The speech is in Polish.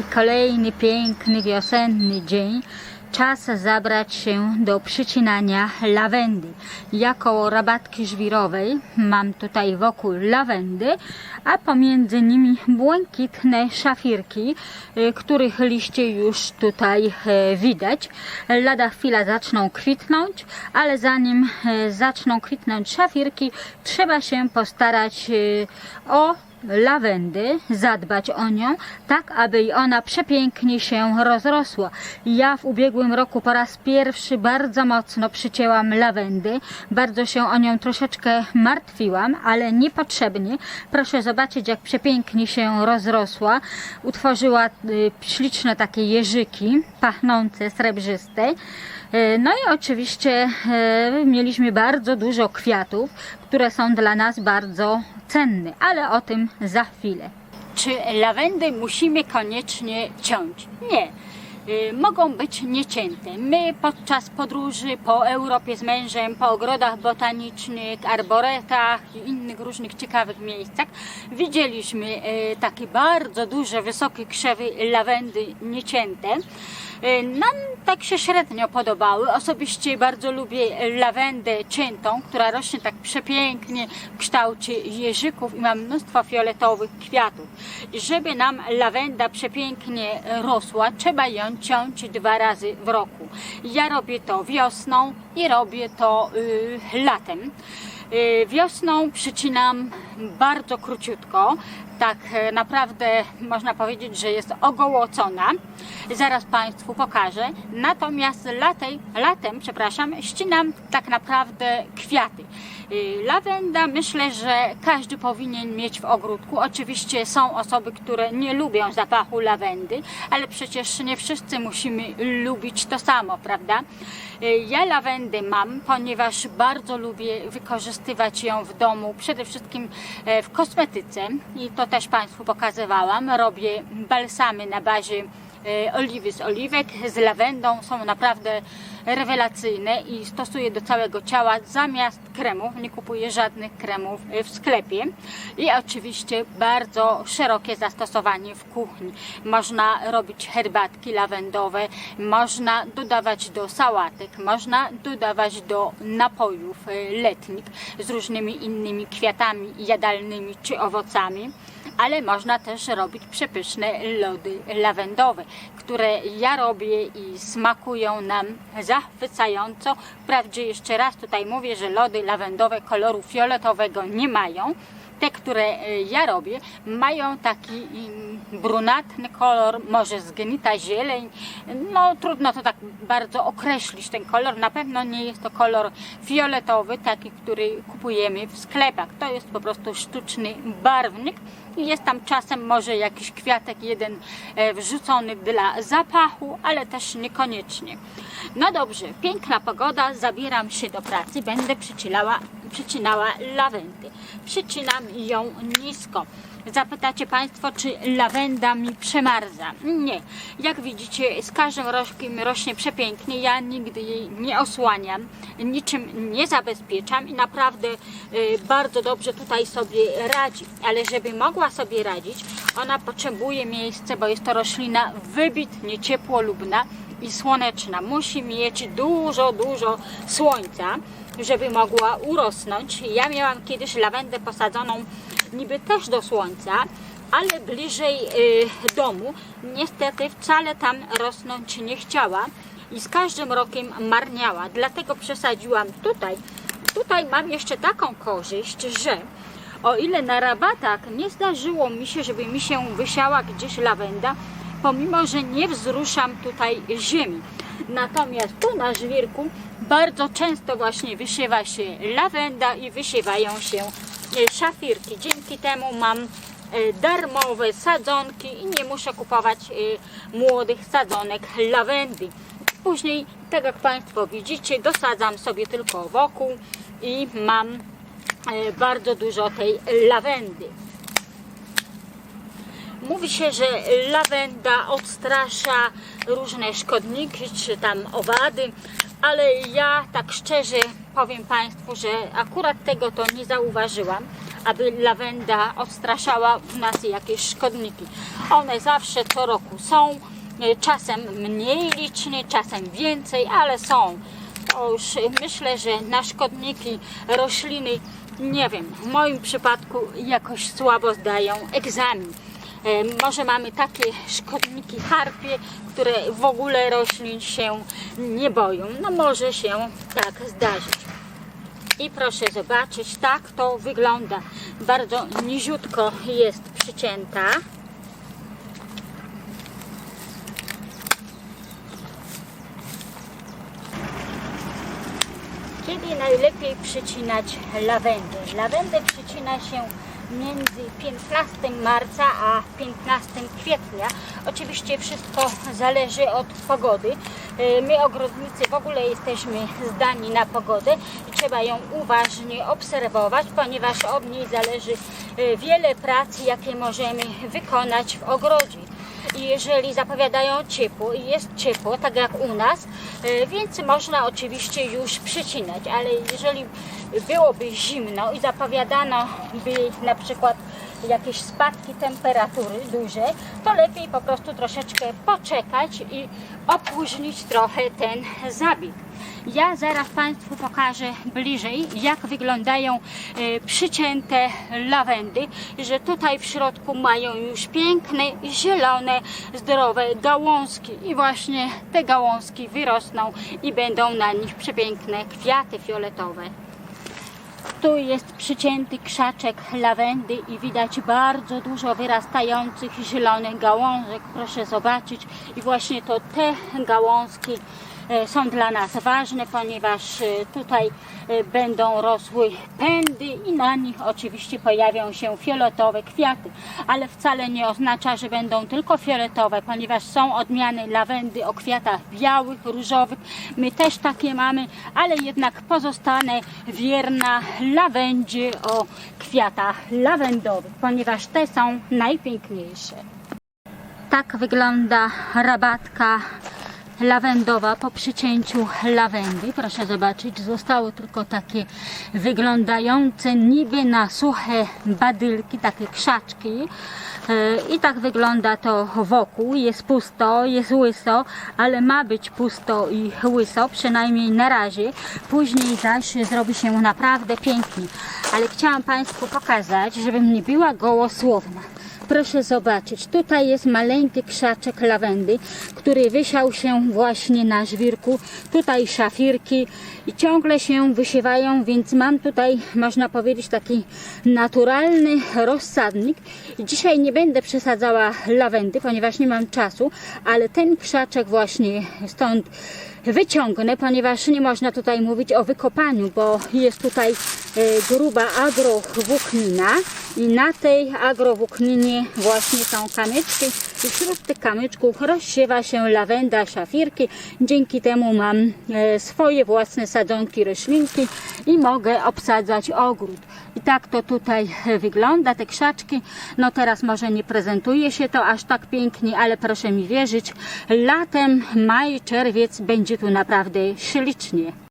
I kolejny piękny wiosenny dzień. Czas zabrać się do przycinania lawendy. Ja koło rabatki żwirowej mam tutaj wokół lawendy, a pomiędzy nimi błękitne szafirki, y, których liście już tutaj e, widać. Lada chwila zaczną kwitnąć, ale zanim e, zaczną kwitnąć szafirki, trzeba się postarać e, o lawendy, zadbać o nią, tak aby ona przepięknie się rozrosła. Ja w ubiegłym roku po raz pierwszy bardzo mocno przycięłam lawendy, bardzo się o nią troszeczkę martwiłam, ale niepotrzebnie. Proszę zobaczyć, jak przepięknie się rozrosła. Utworzyła y, śliczne takie jeżyki, pachnące, srebrzyste. Y, No i oczywiście y, mieliśmy bardzo dużo kwiatów, które są dla nas bardzo cenne, ale o tym za chwilę. Czy lawendy musimy koniecznie ciąć? Nie. Y, Mogą być niecięte. My podczas podróży po Europie z mężem, po ogrodach botanicznych, arboretach i innych różnych ciekawych miejscach widzieliśmy y, takie bardzo duże, wysokie krzewy lawendy niecięte. Y, Nam tak się średnio podobały. Osobiście bardzo lubię lawendę ciętą, która rośnie tak przepięknie w kształcie jeżyków i ma mnóstwo fioletowych kwiatów. Żeby nam lawenda przepięknie rosła, trzeba ją ciąć dwa razy w roku. Ja robię to wiosną i robię to y, latem. Y, Wiosną przycinam bardzo króciutko, tak e, naprawdę można powiedzieć, że jest ogołocona. Zaraz Państwu pokażę. Natomiast latej, latem, przepraszam, ścinam tak naprawdę kwiaty. Y, Lawenda myślę, że każdy powinien mieć w ogródku. Oczywiście są osoby, które nie lubią zapachu lawendy, ale przecież nie wszyscy musimy lubić to samo, prawda? Y, Ja lawendę mam, ponieważ bardzo lubię wykorzystywać ją w domu, przede wszystkim e, w kosmetyce i to też Państwu pokazywałam. Robię balsamy na bazie e, oliwy z oliwek z lawendą, są naprawdę rewelacyjne i stosuję do całego ciała zamiast kremów, nie kupuję żadnych kremów w sklepie. I oczywiście bardzo szerokie zastosowanie w kuchni. Można robić herbatki lawendowe, można dodawać do sałatek, można dodawać do napojów e, letnich z różnymi innymi kwiatami jadalnymi czy owocami ale można też robić przepyszne lody lawendowe, które ja robię i smakują nam zachwycająco. Wprawdzie jeszcze raz tutaj mówię, że lody lawendowe koloru fioletowego nie mają. Te, które e, ja robię, mają taki mm, brunatny kolor, może zgnita zieleń. No trudno to tak bardzo określić ten kolor. Na pewno nie jest to kolor fioletowy, taki, który kupujemy w sklepach. To jest po prostu sztuczny barwnik. Jest tam czasem może jakiś kwiatek jeden e, wrzucony dla zapachu, ale też niekoniecznie. No dobrze, piękna pogoda, zabieram się do pracy, będę przycinała, przycinała lawendy. Przycinam ją nisko. Zapytacie Państwo, czy lawenda mi przemarza? Nie. Jak widzicie, z każdym rożkiem rośnie przepięknie. Ja nigdy jej nie osłaniam, niczym nie zabezpieczam i naprawdę y, bardzo dobrze tutaj sobie radzi. Ale żeby mogła sobie radzić, ona potrzebuje miejsca, bo jest to roślina wybitnie ciepłolubna i słoneczna. Musi mieć dużo, dużo słońca, żeby mogła urosnąć. Ja miałam kiedyś lawendę posadzoną niby też do słońca, ale bliżej y, domu. Niestety wcale tam rosnąć nie chciała i z każdym rokiem marniała. Dlatego przesadziłam tutaj. Tutaj mam jeszcze taką korzyść, że o ile na rabatach nie zdarzyło mi się, żeby mi się wysiała gdzieś lawenda, pomimo, że nie wzruszam tutaj ziemi. Natomiast tu na żwirku bardzo często właśnie wysiewa się lawenda i wysiewają się szafirki. Dzięki temu mam e, darmowe sadzonki i nie muszę kupować e, młodych sadzonek lawendy. Później, tak jak Państwo widzicie, dosadzam sobie tylko wokół i mam e, bardzo dużo tej lawendy. Mówi się, że lawenda odstrasza różne szkodniki czy tam owady, ale ja tak szczerze powiem Państwu, że akurat tego to nie zauważyłam. aby lawenda odstraszała w nas jakieś szkodniki. One zawsze co roku są, e, czasem mniej licznie, czasem więcej, ale są. E, myślę, że na szkodniki rośliny, nie wiem, w moim przypadku jakoś słabo zdają egzamin. E, Może mamy takie szkodniki harpie, które w ogóle roślin się nie boją. No może się tak zdarzyć. I proszę zobaczyć, tak to wygląda. Bardzo niziutko jest przycięta. Kiedy najlepiej przycinać lawendę? Lawendę przycina się między 15 marca a 15 kwietnia. Oczywiście wszystko zależy od pogody. E, My ogrodnicy w ogóle jesteśmy zdani na pogodę i trzeba ją uważnie obserwować, ponieważ od niej zależy e, wiele prac, jakie możemy wykonać w ogrodzie. I jeżeli zapowiadają ciepło i jest ciepło, tak jak u nas, e, więc można oczywiście już przycinać, ale jeżeli byłoby zimno i zapowiadano by na przykład jakieś spadki temperatury duże, to lepiej po prostu troszeczkę poczekać i opóźnić trochę ten zabieg. Ja zaraz Państwu pokażę bliżej, jak wyglądają e, przycięte lawendy, że tutaj w środku mają już piękne, zielone, zdrowe gałązki i właśnie te gałązki wyrosną i będą na nich przepiękne kwiaty fioletowe. Tu jest przycięty krzaczek lawendy i widać bardzo dużo wyrastających zielonych gałązek. Proszę zobaczyć. I właśnie to te gałązki są dla nas ważne, ponieważ e, tutaj e, będą rosły pędy i na nich oczywiście pojawią się fioletowe kwiaty. Ale wcale nie oznacza, że będą tylko fioletowe, ponieważ są odmiany lawendy o kwiatach białych, różowych. My też takie mamy, ale jednak pozostanę wierna lawendzie o kwiatach lawendowych, ponieważ te są najpiękniejsze. Tak wygląda rabatka lawendowa po przycięciu lawendy. Proszę zobaczyć, zostały tylko takie wyglądające niby na suche badylki, takie krzaczki. E, I tak wygląda to wokół. Jest pusto, jest łyso, ale ma być pusto i łyso, przynajmniej na razie. Później zaś zrobi się naprawdę pięknie. Ale chciałam Państwu pokazać, żebym nie była gołosłowna. Proszę zobaczyć, tutaj jest maleńki krzaczek lawendy, który wysiał się właśnie na żwirku. Tutaj szafirki i ciągle się wysiewają, więc mam tutaj, można powiedzieć, taki naturalny rozsadnik. Dzisiaj nie będę przesadzała lawendy, ponieważ nie mam czasu, ale ten krzaczek właśnie stąd wyciągnę, ponieważ nie można tutaj mówić o wykopaniu, bo jest tutaj e, gruba agrowłóknina i na tej agrowłókninie właśnie są kamyczki i wśród tych kamyczków rozsiewa się lawenda, szafirki. Dzięki temu mam e, swoje własne sadzonki, roślinki i mogę obsadzać ogród. I tak to tutaj wygląda, te krzaczki. No teraz może nie prezentuje się to aż tak pięknie, ale proszę mi wierzyć, latem, maj, czerwiec będzie tu naprawdę ślicznie.